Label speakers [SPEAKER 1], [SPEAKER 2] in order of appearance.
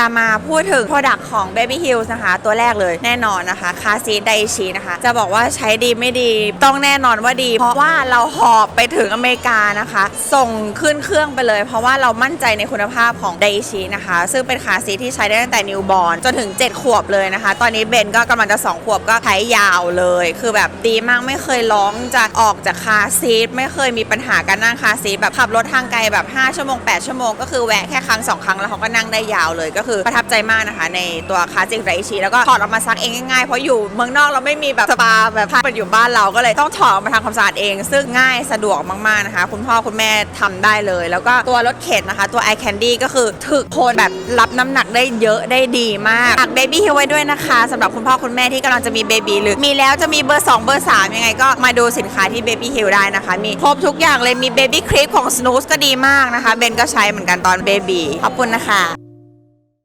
[SPEAKER 1] จะมาพูดถึง Product ของ Baby Hills นะคะ ตัวแรกเลยแน่นอนนะคะคาซีไดชีนะคะ จะบอกว่าใช้ดีไม่ดีต้องแน่นอนว่าดี เพราะว่าเราหอบไปถึงอเมริกานะคะ ส่งขึ้นเครื่องไปเลย เพราะว่าเรามั่นใจในคุณภาพของไดชีนะคะ ซึ่งเป็นคาซีที่ใช้ได้ตั้งแต่นิวบอ r n จนถึง 7 ขวบเลยนะคะ ตอนนี้เบนก็กำลังจะ 2 ขวบก็ใช้ยาวเลย คือแบบดีมากไม่เคยร้องจะออกจากคาซีไม่เคยมีปัญหาการนั่งคาซีแบบขับรถทางไกลแบบ 5 ชั่วโมง 8 ชั่วโมงก็คือแวะแค่ครั้งสองครั้งแล้วเขาก็นั่งได้ยาวเลยก็คือประทับใจมากนะคะในตัวคาซิกไรชีแล้วก็ถอดออกมาซักเองง่ายๆ เพราะอยู่เมืองนอกเราไม่มีแบบสปาแบบผ้าเป็นอยู่บ้านเราก็เลยต้องถอดออกมาทำความสะอาดเอง ซึ่งง่ายสะดวกมากๆนะคะ คุณพ่อคุณแม่ทำได้เลย แล้วก็ตัวรถเข็นนะคะ ตัว i Candy ก็คือถึกคนแบบรับน้ำหนักได้เยอะได้ดีมากฝากเบบี้ฮิลไว้ด้วยนะคะสำหรับคุณพ่อคุณแม่ที่กำลังจะมีเบบีหรือมีแล้วจะมีเบอร์ 2 เบอร์ 3 ยังไงก็มาดูสินค้าที่ Baby Hill ได้นะคะ มีครบทุกอย่างเลยมี Baby Creep ของ Snooze ก็ดีมากนะคะเบนก็ใช้เหมือนกันตอนเบบีขอบคุณนะคะ